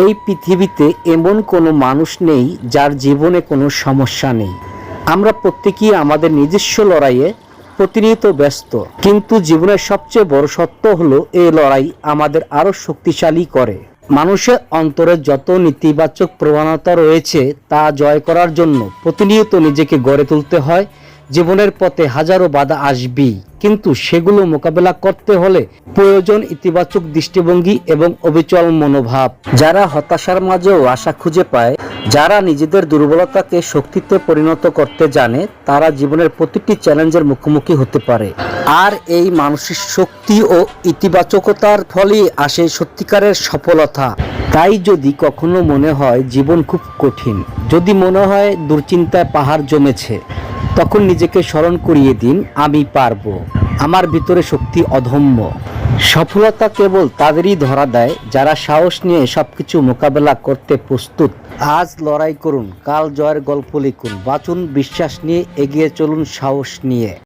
এই পৃথিবীতে এমন কোনো মানুষ নেই যার জীবনে কোনো সমস্যা নেই। আমরা প্রত্যেকেই আমাদের নিজস্ব লড়াইয়ে প্রতিনিয়ত ব্যস্ত। কিন্তু জীবনের সবচেয়ে বড় সত্য হলো এই লড়াই আমাদের আরও শক্তিশালী করে। মানুষের অন্তরে যত নেতিবাচক প্রবণতা রয়েছে তা জয় করার জন্য প্রতিনিয়ত নিজেকে গড়ে তুলতে হয়। জীবনের পথে হাজারো বাধা আসবেই। কিন্তু সেগুলো মোকাবেলা করতে হলে প্রয়োজন ইতিবাচক দৃষ্টিভঙ্গি এবং অবিচল মনোভাব। যারা হতাশার মাঝেও আশা খুঁজে পায় যারা নিজেদের দুর্বলতাকে শক্তিতে পরিণত করতে জানে তারা জীবনের প্রতিটি চ্যালেঞ্জের মুখোমুখি হতে পারে। আর এই মানসিক শক্তি ও ইতিবাচকতার ফলেই আসে সত্যিকারের সফলতা। তাই যদি কখনো মনে হয় জীবন খুব কঠিন যদি মনে হয় দুশ্চিন্তায় পাহাড় জমেছে তখন নিজেকে স্মরণ করিয়ে দিন, আমি পারব। আমার ভিতরে শক্তি অধম্য সফলতা কেবল তাদেরই ধরা দেয়, যারা সাহস নিয়ে সবকিছু মোকাবেলা করতে প্রস্তুত। আজ লড়াই করুন, কাল জয়ের গল্প লিখুন, বাঁচুন, বিশ্বাস নিয়ে এগিয়ে চলুন, সাহস নিয়ে।